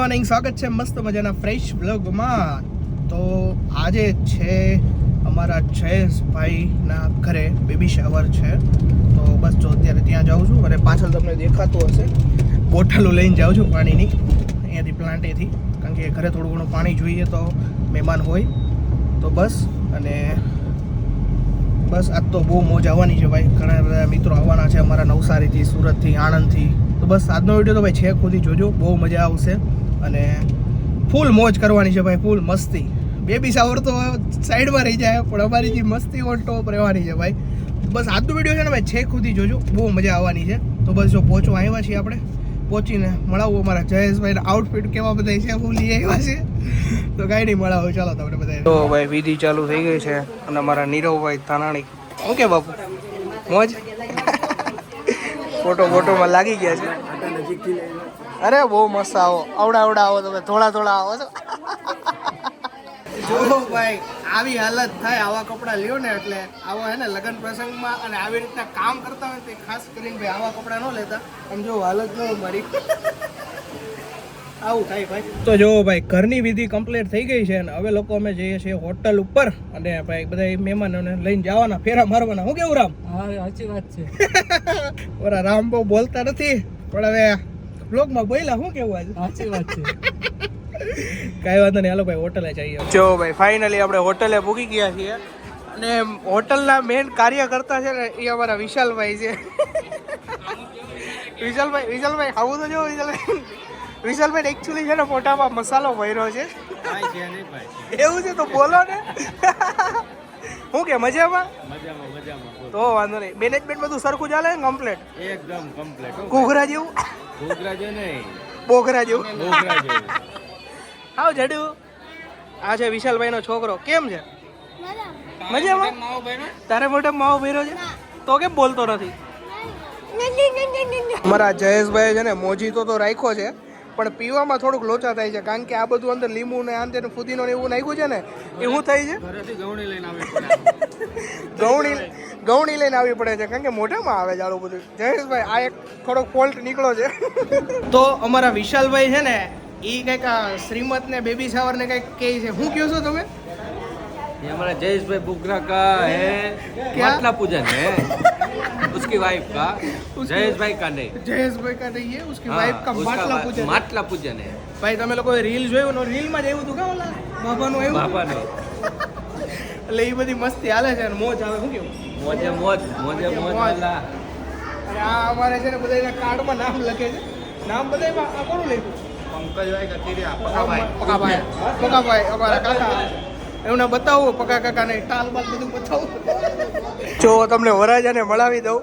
Morning સ્વાગત છે મસ્ત મજાના ફ્રેશ બ્લોગમાં તો આજે છે અમારા જયેશભાઈના ઘરે બેબી શાવર છે. તો બસ જો અત્યારે ત્યાં જાઉં છું અને પાછળ તમને દેખાતું હશે. બોટલો લઈને જાઉં છું પાણીની, અહીંયાથી પ્લાન્ટેથી કારણ કે ઘરે થોડું ઘણું પાણી જોઈએ તો મહેમાન હોય. તો બસ અને બસ આજ તો બહુ મોજ આવવાની છે ભાઈ. ઘણા બધા મિત્રો આવવાના છે અમારા નવસારીથી, સુરતથી, આણંદથી. તો બસ આજનો વીડિયો તો ભાઈ છે ખુદી જોજો. બહુ મજા આવશે. અને ફૂલ મોજ કરવાની છે ભાઈ ફૂલ મસ્તી. બેબી શાવર તો સાઈડમાં રહી જાય, પણ અમારી જે મસ્તી ઓન ટોપ રહેવાની છે ભાઈ. બસ આજનો વીડિયો છે ને ભાઈ, છેક સુધી જોજો. બહુ મજા આવવાની છે. તો બસ જો પહોંચવા આવ્યા છીએ આપણે. પહોંચીને મળાવું અમારા જયેશભાઈના આઉટફિટ કેવા બધા છે, હું લઈ આવ્યા છે. તો કાંઈ નહીં, મળાવું. ચાલો તમને બધા તો ભાઈ, વિધિ ચાલુ થઈ ગઈ છે અને અમારા નીરવભાઈ તાનાણી ઓકે બાપુ? મોજ? ફોટો ફોટોમાં લાગી ગયા છે. અરે બહુ મસ્ત આવો. અવડા અવડા આવો તમે. થોડા થોડા આવો છો. જો ભાઈ આવી હાલત થાય આવા કપડાં લ્યો ને એટલે આવો હે ને લગ્ન પ્રસંગમાં અને આવી રીતના કામ કરતા હોય તે ખાસ કરીને ભાઈ આવા કપડાં ન લેતા. આમ જો હાલત જો મારી. આવું થાય ભાઈ. તો જો ભાઈ ઘરની વિધિ કમ્પ્લીટ થઈ ગઈ છે અને હવે લોકો અમે જઈએ છીએ હોટલ ઉપર અને ભાઈ બધા મહેમાનોને લઈને જવાના ફેરા મારવાના. હું કેવું રામ? હા સાચી વાત છે. ઓરા રામ બહુ બોલતા નથી પણ હવે બ્લોગમાં બોલ્યા શું કેવું આજે? સાચી વાત છે. કાંઈ વાંધો નહીં હાલો ભાઈ હોટલે જઈએ જો ભાઈ ફાઇનલી આપણે હોટલે પૂગી ગયા છીએ. અને હોટલના મેઇન કાર્યકર્તા છે ને એ અમારા વિશાલભાઈ છે. વિશાલભાઈ વિશાલભાઈ આવું તો જો વિશાલભાઈ. વિશાલભાઈ એકચ્યુઅલી છે ને મોટામાં મસાલો ભર્યો છે. એવું છે તો બોલો ને. શું કે મજામાં? મજામાં મજામાં. તો વાંધો નહીં. મેનેજમેન્ટ બધું સરખું ચાલે ને કમ્પ્લેટ એકદમ કમ્પ્લેટ ઘૂઘરા જેવું? ઘોઘરા જે નહીં. બોગરા જેવું આવ જડ્યું આ છે વિશાલભાઈનો છોકરો. કેમ છે? મજામાં. તારે મોઢે માવો ભેરો છે? તો કેમ બોલતો નથી? મારા જયેશભાઈ છે ને મોજીતો તો રાખ્યો છે. પણ પીવામાં થોડુંક લોચા થાય છે કારણ કે આ બધું અંદર લીંબુ ને આંતે ફુદીનો ને એવું નાખ્યું છે ને એ શું થાય છે? ગૌણી લઈને આવી પડે. છે કારણ કે મોઢામાં આવે છે આવું બધું. જયેશભાઈ આ એક થોડોક ફોલ્ટ નીકળો છે. તો અમારા વિશાલભાઈ છે ને એ કંઈક શ્રીમત ને બેબી શાવર ને કંઈક કહે છે. શું કહો છો તમે? અમારા જયેશભાઈ બુગરા કા હે કેટલા પૂજન હે. उसकी वाइफ का જયેશ ભાઈ કા નહીં જયેશ ભાઈ કા નહીં હે उसकी वाइफ का માટલા પૂજન માટલા પૂજન હે ભાઈ તમે લોકો રીલ જોયું નો રીલમાં જ એવું હતું કે ઓલા બાબાનું એવું બાબાનું એટલે એ બધી મસ્તી હાલે છે અને મોજ આવે શું કેવું મોજે મોજ મોજે મોજ ઓલા અને આ અમારે છે ને બધા એના કાર્ડમાં નામ લખે છે નામ બધા આ કોનું લખ્યું પંકજભાઈ કતીરિયા પકાભાઈ પકાભાઈ પકાભાઈ અમારા કાકા એમને બતાવો પકા કાકાને ટાલ બાલ બધું બતાવું. જો તમને વરાજાને મળાવી દઉં.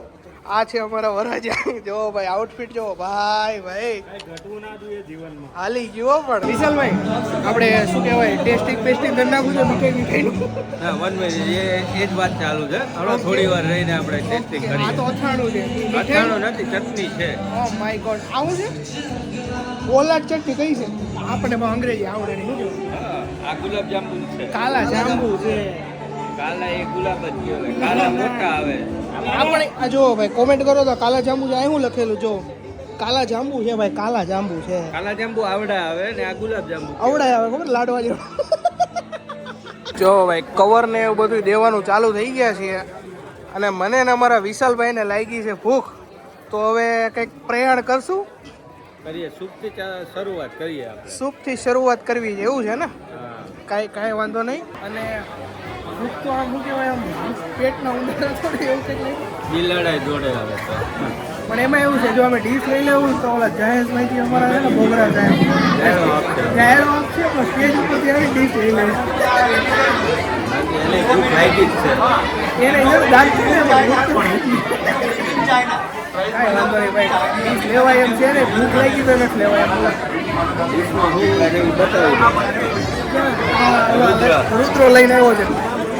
આ છે અમારા વરાજા. જો ભાઈ આઉટફિટ જો. ભાઈ ભાઈ. ઘટવું ના જોઈએ જીવનમાં હાલી ગયો પણ. વિશાલભાઈ આપણે શું કહેવાય ટેસ્ટિંગ પેસ્ટિંગ કરી નાખું છે મીઠાઈ મીઠાઈ હા વન મિનિટ એ એ જ વાત ચાલુ છે. હવે થોડી વાર રહીને આપણે ટેસ્ટિંગ આ તો અથાણું છે. અથાણું નથી ચટણી છે. ઓ માય ગોડ આવું છે? ઓલા ચટણી કઈ છે? આપણે પણ અંગ્રેજી આવડે નહીં આ ગુલાબ જાંબુ છે. કાલા જાંબુ છે. કાલા એ ગુલાબ જ કહેવાય. કાલા મોટા આવે. આપણે આ જો ભાઈ કોમેન્ટ કરો તો કાલા જાંબુ છે. આ શું લખેલું? જો. કાલા જાંબુ છે ભાઈ કાલા જાંબુ છે. કાલા જાંબુ આવડા આવે ને આ ગુલાબ જાંબુ આવડાય આવે ખબર? લાડવા જેવો. જો ભાઈ કવર ને એવું બધું દેવાનું ચાલુ થઈ ગયા છે. અને મને ને અમારા વિશાલભાઈને લાગી છે ભૂખ. તો હવે કંઈક પ્રયાણ કરશું? કરીએ. સૂપથી શરૂઆત કરીએ આપણે. સૂપથી શરૂઆત કરવી છે. એવું છે ને? હા કાંઈ કાંઈ વાંધો નહીં. અને ભૂખ તો આમ શું કહેવાય આમ પેટના ઉંદર થોડી એવું છે નહીં. બિલાડાય જોડે આવે પણ એમાં એવું છે જો અમે ડીશ લઈ લેવું તો ઓલા જયેશભાઈથી અમારા છે ને ભોગરા જાય જાહેર આપશે. છે. પણ સ્ટેજ ઉપર ત્યારે ડીશ લઈ લેવું. એની દાંત. કાંઈ વાંધો નહીં ભાઈ. લેવાય એમ છે ને ભૂખ લાગી તો નથી લેવાય. એમ શું રુદ્રો લઈને આવ્યો છે.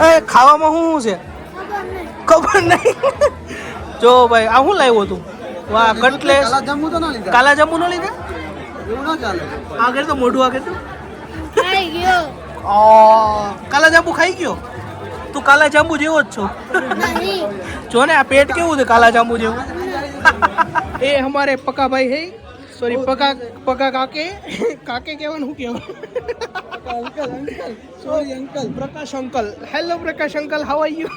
એ ખાવામાં શું છે? ખબર નહીં. જો ભાઈ આ શું લાવ્યો તું? વાહ કટલેસ. કાલા જાંબુ નો લીધા? એવું ના ચાલે. આગળ તો મોઢું આગળ તો. ખાઈ ગયો. કાલા જાંબુ ખાઈ ગયો? તું કાલા જાંબુ જેવો જ છો. જો ને આ પેટ કેવું છે કાલા જાંબુ જેવું? એ અમારે પકા ભાઈ હે સોરી પકા પકા કાકે. કાકે કહેવાનું શું કહેવાનું? Uncle uncle. Sorry uncle. Prakash uncle. Hello Prakash uncle. How are you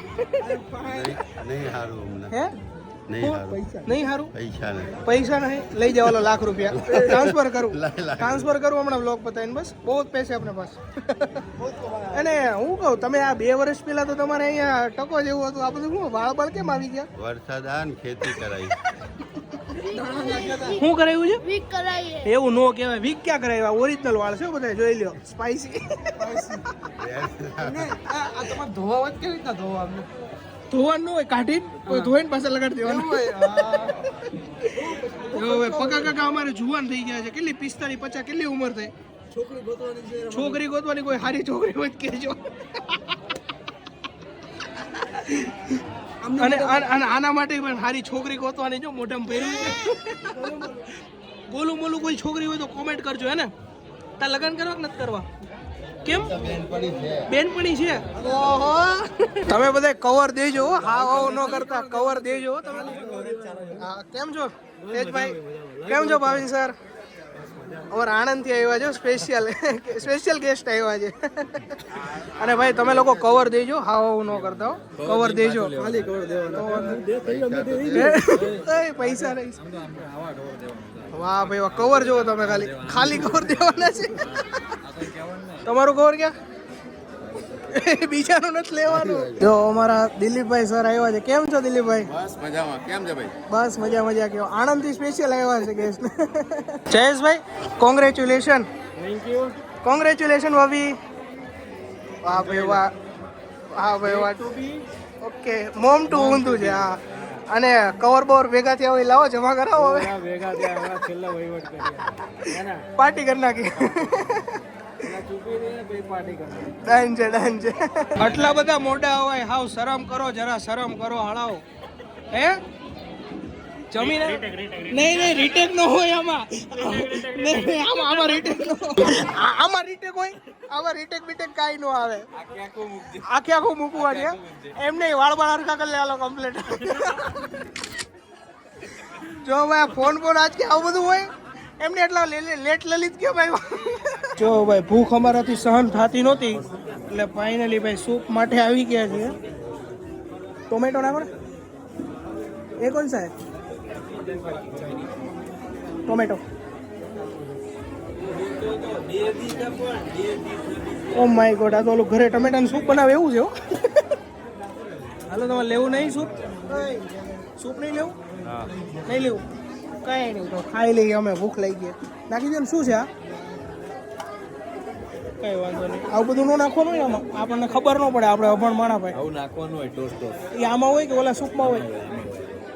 નહીં સારું હે? નહીં સારું પૈસા નહીં પૈસા નહીં. લઈ જવાલો લાખ રૂપિયા. ટ્રાન્સફર કરું. ટ્રાન્સફર કરું હમણાં પતાવીને બસ. બહુ જ પૈસે આપણે પાસ અને હું કહું તમે આ બે વર્ષ પહેલા તો તમારે અહીંયા ટકો જેવું હતું. આ બધું શું વાળ બાળ કેમ આવી ગયા? વરસાદ ખેતી કરાવી શું કરાયું છે? વીક એવું નો કહેવાય. વીક ક્યાં કરાવ્યા? ઓરિજિનલ વાળ છે બધા જોઈ લ્યો. સ્પાઈસી આ આ તમારે ધોવા કેવી રીતના ધોવા? ધોવાનું હોય કાઢી કોઈ ધોઈને પાછા લગાડી દેવાનું. હવે પકા કાકા અમારે જુવાન થઈ ગયા છે. કેટલી પિસ્તાલીસ પચાસ કેટલી ઉંમર થઈ? છોકરી ગોતવાની છે છોકરી ગોતવાની કોઈ સારી છોકરી હોય તો કહેજો. અને આના માટે પણ સારી છોકરી ગોતવાની જો મોઢમ ભર્યું બોલું ગોલું મોલું કોઈ છોકરી હોય તો કોમેન્ટ કરજો હે ને? તાર લગ્ન કરવા કે નથી કરવા? કેમ? બેનપણી છે. ઓહો. તમે બધા કવર દેજો હો. હા હાવ ન કરતા કવર દેજો તમે. કેમ છો? તેજભાઈ કેમ છો ભાવિન સર? અમારા આણંદથી આવ્યા છે સ્પેશિયલ સ્પેશિયલ ગેસ્ટ આવ્યા છે. અને ભાઈ તમે લોકો કવર દેજો. હા હાવ ન કરતા હો. કવર દેજો. ખાલી કવર દેવાના. પૈસા નહીં. વાહ ભાઈ વાહ કવર જુઓ તમે ખાલી. ખાલી કવર દેવાના છે. તમારું કવર ક્યાં? બીજાનું નથી લેવાનું. જો અમારા દિલીપભાઈ સર આવ્યા છે. કેમ છો દિલીપભાઈ? બસ મજામાં. કેમ છે ભાઈ? બસ મજા મજા. કેવો? આણંદથી સ્પેશિયલ આવ્યા છે guest Jayeshbhai congratulation thank you congratulation ભાભી. વાહ ભાઈ વાહ. હા ભાઈ વાહ. ઓકે મોમ ટુ ઊંધું છે હા. અને કવર બોર ભેગા થયા હોય લાવો જમા કરાવો હવે. ભેગા ત્યાં છેલ્લા વહીવટ પાર્ટી કરી નાખી. ડન છે આટલા બધા મોઢા હોય હાવ શરમ કરો જરા શરમ કરો હળાવો. હે? જમીને નહીં નહીં રીટેક નો હોય આમાં. નહીં નહીં, આમાં આમાં રીટેક નો આમાં રીટેક હોય? આમાં રીટેક બીટેક કાંઈ નો આવે. આખે આખું મૂકવાની હે? એમ નહીં વાળ હરખા કરી લેવાલો કમ્પ્લેટ જો ભાઈ ફોન ફોન આજ કે આવું બધું હોય? એમને એટલા લેટ લલિત કે ભાઈ? જો ભાઈ ભૂખ અમારાથી સહન થતી નહોતી એટલે ફાઇનલી ભાઈ સૂપ માટે આવી ગયા છે ટોમેટો નાખો ને એ કોણ સાહેબ ટોમેટો ઓ માય ગોડ આ તો ઓલું ઘરે ટમેટાનું સૂપ બનાવે એવું છે હાલો તમારે લેવું નહીં સૂપ સૂપ નહીં લેવું? નહીં લેવું? કાંઈ નહીં તો ખાઈ લઈએ અમે ભૂખ લઈ ગયા નાખી દો ને શું છે આ? કઈ વાંધો નહીં. આવું બધું ન નાખવાનું હોય આમાં? આપણને ખબર ન પડે આપણે અભણ માણા ભાઈ આવું નાખવાનું હોય ટોસ ટોસ એ આમાં હોય કે ઓલા સૂપમાં હોય?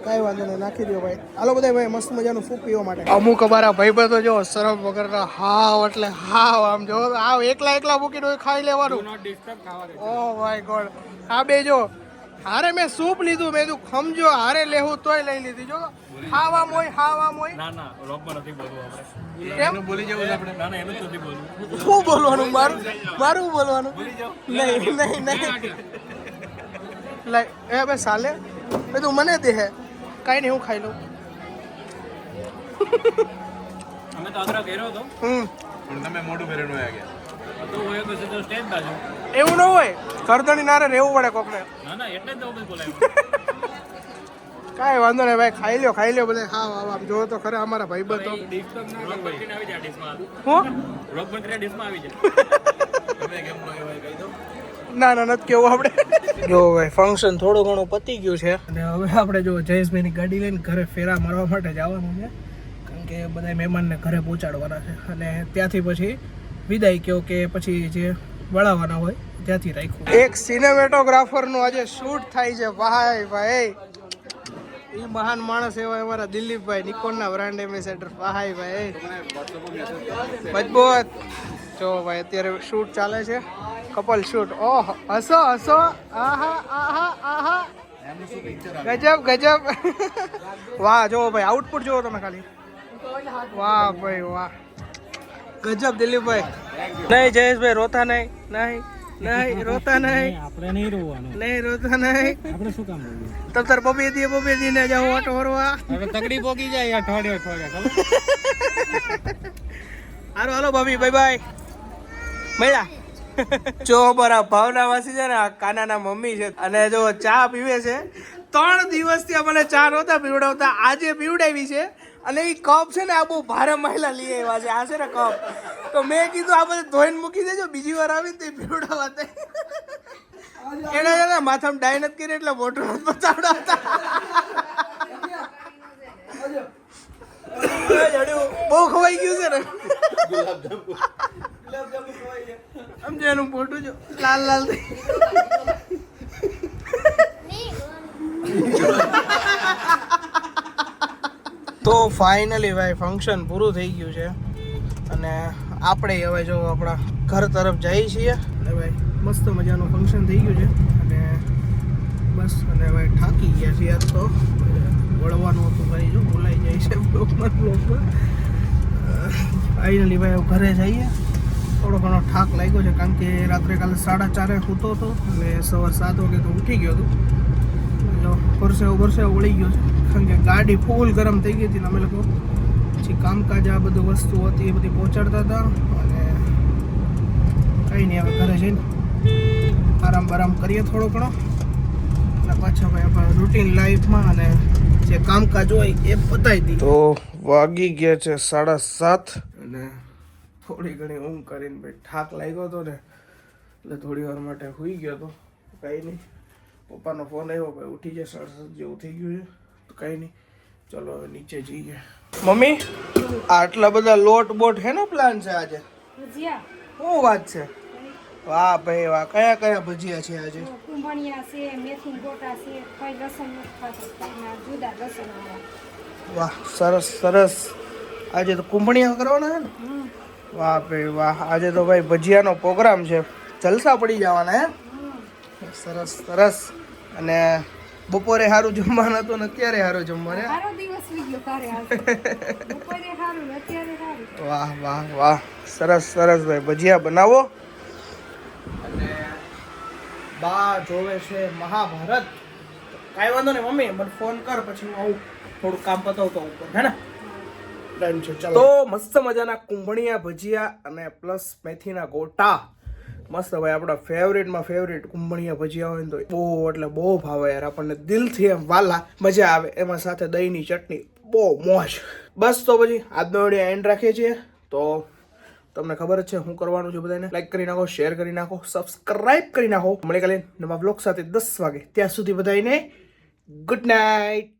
કઈ વાંધો નહીં નાખી દો ભાઈ. હાલો બધા ભાઈ મસ્ત મજાનું સૂપ પીવા માટે. અમુક અમારા ભાઈબંધો જો શરમ વગરના હાવ એટલે હાવ આમ જો હાવ એકલા એકલા મૂકીને હોય ખાઈ લેવાનું. ડિસ્ટર્બ ખાવા ઓ માય ગોડ આ બે જો હારે મેં સૂપ લીધું મેં કીધું ખમજો હારે લેવું તોય લઈ લીધી. જો હાવ મોય હોય. મોય ના ના રોગમાં નથી બોલવું આપણે. કેમ બોલી જવું આપણે. ના ના એનું નથી બોલવું. શું બોલવાનું? મારું મારું બોલવાનું? નહીં નહીં નહીં. લાઈ એ બે સાલે. મેં તું મને દે હે. કાંઈ નહીં હું ખાઈ લઉં. અમે તો આદરા કર્યો હતો. હમ. પણ તમે મોઢું ફેરવાનું આવ્યા તો હોય તો સ્ટેજ બાજુ. એવું ન હોય. કરદણી નારે રહેવું પડે કોકને. ના ના એટલે જ તો બધું બોલાવ્યું. કાંઈ વાંધો નહીં ભાઈ ખાઈ લ્યો ખાઈ લ્યો બધા હા હા આમ જો તો ખરા અમારા ભાઈ બધો હું ના ના નથી કેવું આપણે. જો ભાઈ ફંક્શન થોડું ઘણું પતી ગયું છે. અને હવે આપણે જો જયેશભાઈની ગાડી લઈને ઘરે ફેરા મારવા માટે જવાનું છે. કારણ કે બધા મહેમાનને ઘરે પહોંચાડવાના છે. અને ત્યાંથી પછી વિદાય કહો કે પછી જે વળાવવાના હોય, ત્યાંથી રાખ્યું. એક સિનેમેટોગ્રાફરનું આજે શૂટ થાય છે. ભાઈ ભાઈ. એ મહાન માણસ એવા અમારા દિલીપભાઈ, નિકોનના બ્રાન્ડ એમ્બેસેડર ભાઈ ભાઈ. મજબૂત. જો, ભાઈ, અત્યારે શૂટ ચાલે છે. કપલ શૂટ ઓહ, હસો હસો. આહા આહા આહા. ગજબ ગજબ. વાહ જો ભાઈ આઉટપુટ જુઓ તમે ખાલી. વાહ, ભાઈ, વાહ. ગજબ દિલીપભાઈ. નહીં જયેશભાઈ રોતા નહીં. નહીં નહીં રોતા નહીં. આપણે નહીં રોવાનું. નહીં રોતા નહીં. આપણે શું કામ રોવું તમ તાર બબે દી બબે દી ને જાઓ ઓટો ફરવા હવે તકડી પોકી જાય અઠવાડિયે અઠવાડિયે હાલો હાલો ભાભી બાય બાય મળ્યા. જો અમારા ભાવના વાસી છે ને આ કાનાના મમ્મી છે. અને જો ચા પીવે છે ત્રણ દિવસથી અમને ચા નહોતા પીવડાવતા આજે પીવડાવી છે. અને એ કપ છે ને આ બહુ ભારે મહિલા લઈ આવ્યા છે. આ છે ને કપ. તો મેં કીધું આ બધું ધોઈને મૂકી દેજો બીજી વાર આવીને તે પીવડાવવા તે એને છે ને માથામાં ડાય નથી કરી એટલે મોટું નથી બતાવડાવતા. બહુ ખવાઈ ગયું છે ને. સમજો એનું મોટું જો. લાલ લાલ તો ફાઇનલી ભાઈ ફંક્શન પૂરું થઈ ગયું છે. અને આપણે હવે જો આપણા ઘર તરફ જઈએ છીએ. અને ભાઈ, મસ્ત મજાનું ફંક્શન થઈ ગયું છે. અને બસ, અને ભાઈ, થાકી ગયા છીએ આજ તો. વળવાનું હતું ભાઈ, જો બોલાઈ જાય છે બ્લોકમાં બ્લોકમાં ફાઇનલી ભાઈ ઘરે જઈએ. થોડો ઘણો થાક લાગ્યો છે કારણ કે રાત્રે કાલે સાડા ચારે સૂતો હતો અને સવાર સાત વાગે તો ઉઠી ગયો હતો. એટલે પરસેવો પરસેવો વળી ગયો છે કારણ કે ગાડી ફૂલ ગરમ થઈ ગઈ હતી અમે લોકો. પછી કામકાજ આ બધું વસ્તુ હતી એ બધી પહોંચાડતા હતા અને કંઈ નહીં હવે ઘરે જઈને આરામ બારામ કરીએ થોડો ઘણો. અને પાછા ભાઈ આપણા રૂટીન લાઈફમાં અને જે કામકાજ હોય એ પતાવી દીધું તો વાગી ગયા છે સાડા સાત. અને થોડી ઘણી ઊંઘ કરીને ભાઈ થાક લાગ્યો હતો ને એટલે થોડી વાર માટે સૂઈ ગયો હતો કંઈ નહીં. પપ્પાનો ફોન આવ્યો ભાઈ ઉઠી જાય સરસ જેવું થઈ ગયું છે. તો કંઈ નહીં. ચલો હવે નીચે જઈએ. મમ્મી આટલા બધા લોટ બોટ હેનો પ્લાન છે આજે? શું વાત છે? વાહ ભાઈ વાહ. કયા કયા ભજીયા છે આજે? કુંભણિયા છે મેથી ગોટા છે કોઈ લસણ નથી જુદા લસણ વાહ સરસ સરસ. આજે તો કુંભણિયા કરવાના છે ને? વાહ ભાઈ વાહ. આજે તો ભાઈ ભજીયાનો પ્રોગ્રામ છે. જલસા પડી જવાના હે સરસ સરસ. અને બપોરે સારું જમવાનું હતું ને અત્યારે સારું જમવાનું વાહ વાહ વાહ. સરસ સરસ ભાઈ. ભજીયા બનાવો. અને બા જોવે છે મહાભારત. કાંઈ વાંધો નહીં મમ્મી મને ફોન કર પછી હું આવું. થોડું કામ પતાવતો ઉપર હે ને? તો મસ્ત મજાના કુંભણિયા ભજીયા અને પ્લસ મેથીના ગોટા. મસ્ત ભાઈ આપણા ફેવરેટમાં ફેવરેટ કુંભણિયા ભજીયા હોય તો બહુ, એટલે બહુ ભાવે યાર, આપણને દિલથી એમ વાલા મજા આવે. એમાં સાથે દહીંની ચટણી, બહુ મોજ. બસ, તો પછી આજનો વીડિયો એન્ડ રાખીએ છીએ. તો તમને ખબર જ છે, હું કરવાનું છે બધાને. લાઈક કરી નાખો શેર કરી નાખો સબસ્ક્રાઇબ કરી નાખો. મળે કાલે નવા બ્લોગ સાથે દસ વાગે. ત્યાં સુધી બધાને ગુડ નાઇટ